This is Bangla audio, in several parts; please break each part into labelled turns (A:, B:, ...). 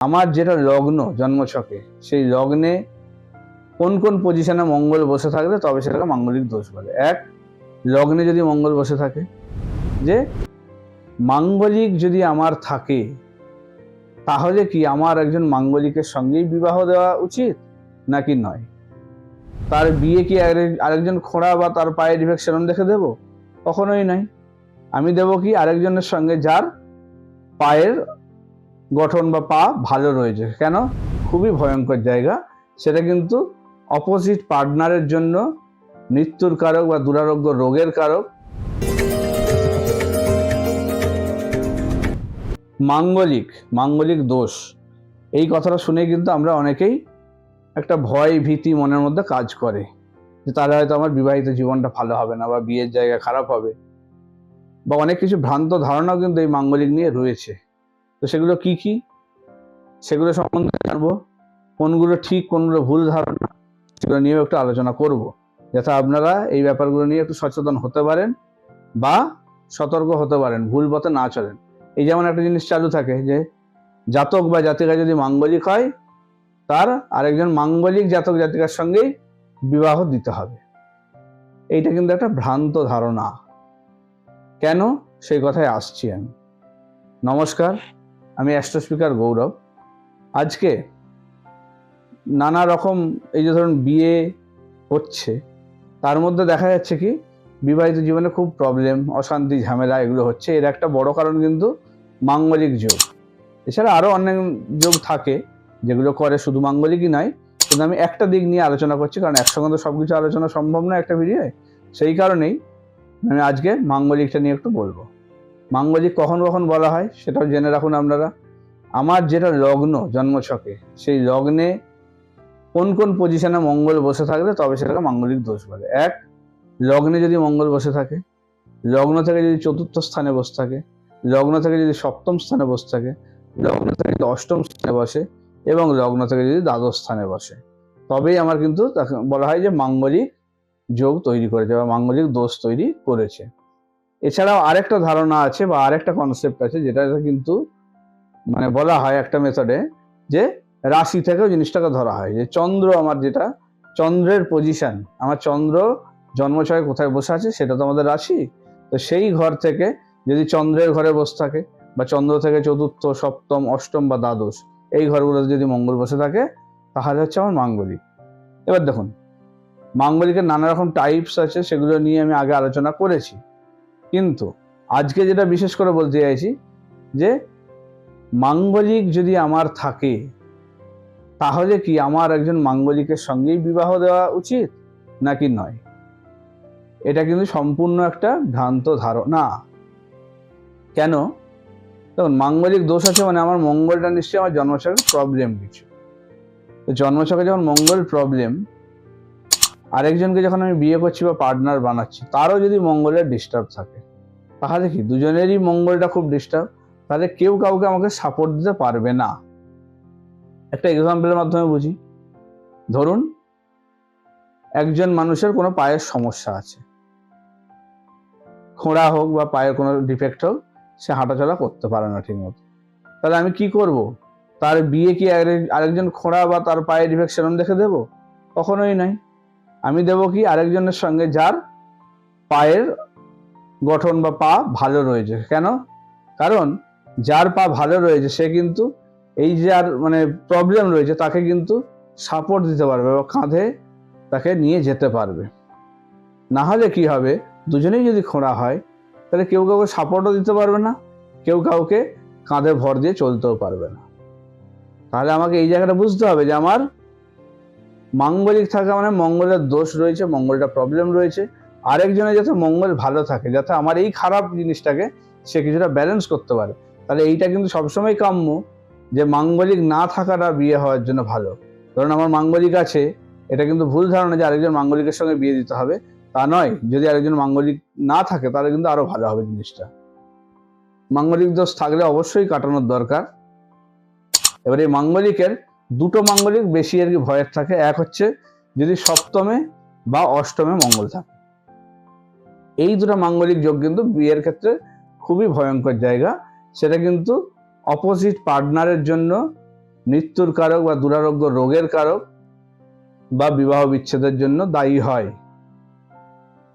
A: আমার যেটা লগ্ন জন্মছকে, সেই লগ্নে কোন কোন পজিশনে মঙ্গল বসে থাকলে তবে সেটাকে মাঙ্গলিক দোষ বলে। এক, লগ্নে যদি মঙ্গল বসে থাকে, যে মাঙ্গলিক যদি আমার থাকে, তাহলে কি আমার একজন মাঙ্গলিকের সঙ্গেই বিবাহ দেওয়া উচিত নাকি নয়? তার বিয়ে কি আরেক- আরেকজন খোঁড়া বা তার পায়ে ডিফেক্ট সেরম দেখে দেব? কখনোই নয়। আমি দেব কি আরেকজনের সঙ্গে যার পায়ের গঠন বা পা ভালো রয়েছে। কেন? খুবই ভয়ঙ্কর জায়গা। সেটা কিন্তু অপোজিট পার্টনারের জন্য মৃত্যুর কারক বা দুরারোগ্য রোগের কারক। মাঙ্গলিক মাঙ্গলিক দোষ। এই কথাটা শুনে কিন্তু আমরা অনেকেই একটা ভয়, ভীতি মনের মধ্যে কাজ করে। যে তাহলে হয়তো আমার বিবাহিত জীবনটা ভালো হবে না বা বিয়ের জায়গা খারাপ হবে। বা অনেক কিছু ভ্রান্ত ধারণাও কিন্তু এই মাঙ্গলিক নিয়ে রয়েছে। তো সেগুলো কি কি? সেগুলো সম্বন্ধে জানব। কোনগুলো ঠিক, কোনগুলো ভুল ধারণা, সেগুলো নিয়েও একটু আলোচনা করব। যাতে আপনারা এই ব্যাপারগুলো নিয়ে একটু সচেতন হতে পারেন বা সতর্ক হতে পারেন, ভুল পথে না চলেন। এই যেমন একটা জিনিস চালু থাকে যে, জাতক বা জাতিকা যদি মাঙ্গলিক হয়, তার আরেকজন মাঙ্গলিক জাতক জাতিকার সঙ্গেই বিবাহ দিতে হবে। এইটা কিন্তু একটা ভ্রান্ত ধারণা। কেন? সেই কথায় আসছি আমি। নমস্কার। আমি অ্যাস্ট্রো স্পিকার গৌরব। আজকে নানা রকম এই যে ধরুন বিয়ে হচ্ছে, তার মধ্যে দেখা যাচ্ছে কি, বিবাহিত জীবনে খুব প্রবলেম অশান্তি, ঝামেলা এগুলো হচ্ছে। এর একটা বড় কারণ কিন্তু মাঙ্গলিক যোগ। এছাড়া আরও অনেক যোগ থাকে, যেগুলো করে শুধু মাঙ্গলিকই নয়, কিন্তু আমি একটা দিক নিয়ে আলোচনা করছি, কারণ একসঙ্গে তো সব কিছু আলোচনা সম্ভব না একটা ভিডিওয়ে। সেই কারণেই আমি আজকে মাঙ্গলিকটা নিয়ে একটু বলব। মাঙ্গলিক কখন কখন বলা হয় সেটাও জেনে রাখুন আপনারা। আমার যেটা লগ্ন জন্মছকে, সেই লগ্নে কোন কোন পজিশনে মঙ্গল বসে থাকলে তবে সেটাকে মাঙ্গলিক দোষ বলে। এক, লগ্নে যদি মঙ্গল বসে থাকে, লগ্ন থেকে যদি চতুর্থ স্থানে বসে থাকে, লগ্ন থেকে যদি সপ্তম স্থানে বসে থাকে, লগ্ন থেকে যদি অষ্টম স্থানে বসে এবং লগ্ন থেকে যদি দ্বাদশ স্থানে বসে, তবেই আমার কিন্তু তাকে বলা হয় যে মাঙ্গলিক যোগ তৈরি করেছে বা মাঙ্গলিক দোষ তৈরি করেছে। এছাড়াও আরেকটা ধারণা আছে বা আরেকটা কনসেপ্ট আছে, যেটা কিন্তু মানে বলা হয় একটা মেথডে যে রাশি থেকেও জিনিসটাকে ধরা হয়। যে চন্দ্র আমার যেটা, চন্দ্রের পজিশন আমার চন্দ্র জন্মছয়ে কোথায় বসে আছে সেটা তো আমাদের রাশি। তো সেই ঘর থেকে যদি চন্দ্রের ঘরে বসে থাকে বা চন্দ্র থেকে চতুর্থ, সপ্তম, অষ্টম বা দ্বাদশ, এই ঘরগুলোতে যদি মঙ্গল বসে থাকে, তাহলে হচ্ছে আমার মাঙ্গলিক। এবার দেখুন, মাঙ্গলিকের নানা রকম টাইপস আছে, সেগুলো নিয়ে আমি আগে আলোচনা করেছি। কিন্তু আজকে যেটা বিশেষ করে বলতে চাইছি যে মাঙ্গলিক যদি আমার থাকে, তাহলে কি আমার একজন মাঙ্গলিকের সঙ্গেই বিবাহ দেওয়া উচিত নাকি নয়? এটা কিন্তু সম্পূর্ণ একটা ভ্রান্ত ধারণা। কেন? দেখুন, মাঙ্গলিক দোষ আছে মানে আমার মঙ্গলটা নিশ্চয়ই আমার জন্মছকে প্রবলেম কিছু। তো যখন মঙ্গল প্রবলেম আরেকজনকে যখন আমি বিয়ে করছি বা পার্টনার বানাচ্ছি, তারও যদি মঙ্গলের ডিস্টার্ব থাকে, তাহলে কি? দুজনেরই মঙ্গলটা খুব ডিস্টার্ব তাহলে কেউ কাউকে আমাকে সাপোর্ট দিতে পারবে না। একটা এক্সাম্পলের মাধ্যমে বুঝি। ধরুন, একজন মানুষের কোনো পায়ের সমস্যা আছে। খোঁড়া হোক বা পায়ের কোনো ডিফেক্ট হোক, সে হাঁটাচলা করতে পারে না ঠিকমতো। তাহলে আমি কি করব? তার বিয়ে কি আরেক- আরেকজন খোঁড়া বা তার পায়ে ডিফেক্ট সেরম দেখে দেব? কখনোই নয়। আমি দেব কি আরেকজনের সঙ্গে যার পায়ের গঠন বা পা ভালো রয়েছে। কেন? কারণ যার পা ভালো রয়েছে, সে কিন্তু এই যে আর মানে প্রবলেম রয়েছে, তাকে কিন্তু সাপোর্ট দিতে পারবে বা কাঁধে তাকে নিয়ে যেতে পারবে। না হলে কি হবে? দুজনেই যদি খোঁড়া হয়, তাহলে কেউ কাউকে সাপোর্টও দিতে পারবে না, কেউ কাউকে কাঁধে ভর দিয়ে চলতেও পারবে না। তাহলে আমাকে এই জায়গাটা বুঝতে হবে যে আমার মাঙ্গলিক থাকা মানে মঙ্গলের দোষ রয়েছে, মঙ্গলটা প্রবলেম রয়েছে। আরেকজনের যাতে মঙ্গল ভালো থাকে, যাতে আমার এই খারাপ জিনিসটাকে সে কিছুটা ব্যালেন্স করতে পারে। তাহলে এইটা কিন্তু সবসময় কাম্য যে মাঙ্গলিক না থাকাটা বিয়ে হওয়ার জন্য ভালো। ধরুন আমার মাঙ্গলিক আছে, এটা কিন্তু ভুল ধারণা যে আরেকজন মাঙ্গলিকের সঙ্গে বিয়ে দিতে হবে। তা নয়, যদি আরেকজন মাঙ্গলিক না থাকে, তাহলে কিন্তু আরও ভালো হবে জিনিসটা। মাঙ্গলিক দোষ থাকলে অবশ্যই কাটানোর দরকার। এবার এই মাঙ্গলিকের দুটো মাঙ্গলিক বেশি আর কি ভয়ের থাকে। এক হচ্ছে যদি সপ্তমে বা অষ্টমে মঙ্গল থাকে। এই দুটো মাঙ্গলিক যোগ কিন্তু বিয়ের ক্ষেত্রে খুবই ভয়ঙ্কর জায়গা। সেটা কিন্তু অপোজিট পার্টনারের জন্য মৃত্যুর কারক বা দুরারোগ্য রোগের কারক বা বিবাহ বিচ্ছেদের জন্য দায়ী হয়।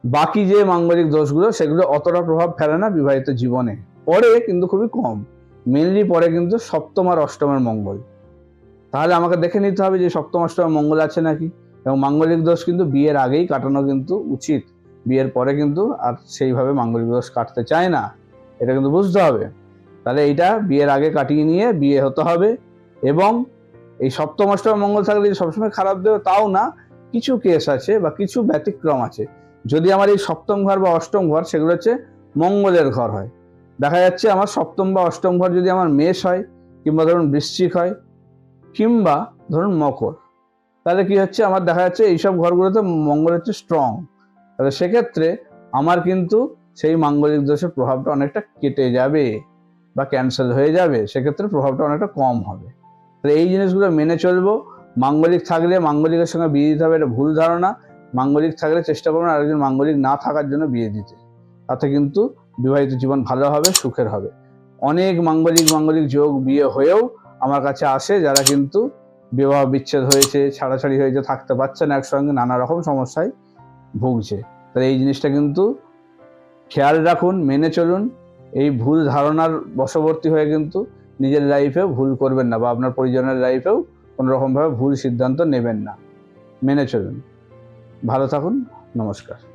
A: বাকি যে মাঙ্গলিক দোষগুলো, সেগুলো অতটা প্রভাব ফেলে না বিবাহিত জীবনে। পরে কিন্তু খুবই কম। মেনলি পরে কিন্তু সপ্তম আর অষ্টমের মঙ্গল। তাহলে আমাকে দেখে নিতে হবে যে সপ্তম অষ্টমের মঙ্গল আছে নাকি। এবং মাঙ্গলিক দোষ কিন্তু বিয়ের আগেই কাটানো কিন্তু উচিত। বিয়ের পরে কিন্তু আর সেইভাবে মাঙ্গলিক দোষ কাটতে চায় না। এটা কিন্তু বুঝতে হবে। তাহলে এইটা বিয়ের আগে কাটিয়ে নিয়ে বিয়ে হতে হবে। এবং এই সপ্তম অষ্টম মঙ্গল থাকলে সবসময় খারাপ দেবে তাও না, কিছু কেস আছে বা কিছু ব্যতিক্রম আছে। যদি আমার এই সপ্তম ঘর বা অষ্টম ঘর, সেগুলো হচ্ছে মঙ্গলের ঘর হয়। দেখা যাচ্ছে আমার সপ্তম বা অষ্টম ঘর যদি আমার মেষ হয়, কিংবা ধরুন বৃশ্চিক হয় কিংবা ধরুন মকর, তাহলে কি হচ্ছে? আমার দেখা যাচ্ছে এইসব ঘরগুলোতে মঙ্গল হচ্ছে স্ট্রং তাহলে সেক্ষেত্রে আমার কিন্তু সেই মাঙ্গলিক দোষের প্রভাবটা অনেকটা কেটে যাবে বা ক্যান্সেল হয়ে যাবে, সেক্ষেত্রে প্রভাবটা অনেকটা কম হবে। তাহলে এই জিনিসগুলো মেনে চলবো। মাঙ্গলিক থাকলে মাঙ্গলিকের সঙ্গে বিয়ে দিতে হবে, এটা ভুল ধারণা। মাঙ্গলিক থাকলে চেষ্টা করবেন আরেকজন মাঙ্গলিক না থাকার জন্য বিয়ে দিতে। তাতে কিন্তু বিবাহিত জীবন ভালো হবে, সুখের হবে। অনেক মাঙ্গলিক মাঙ্গলিক যোগ বিয়ে হয়েও আমার কাছে আসে, যারা কিন্তু বিবাহ বিচ্ছেদ হয়েছে, ছাড়াছাড়ি হয়েছে, থাকতে পারছে না, একসঙ্গে নানা রকম সমস্যায় ভুগছে। তাহলে এই জিনিসটা কিন্তু খেয়াল রাখুন, মেনে চলুন। এই ভুল ধারণার বশবর্তী হয়ে কিন্তু নিজের লাইফেও ভুল করবেন না বা আপনার পরিজনের লাইফেও কোনো রকমভাবে ভুল সিদ্ধান্ত নেবেন না। মেনে চলুন। ভালো থাকুন। নমস্কার।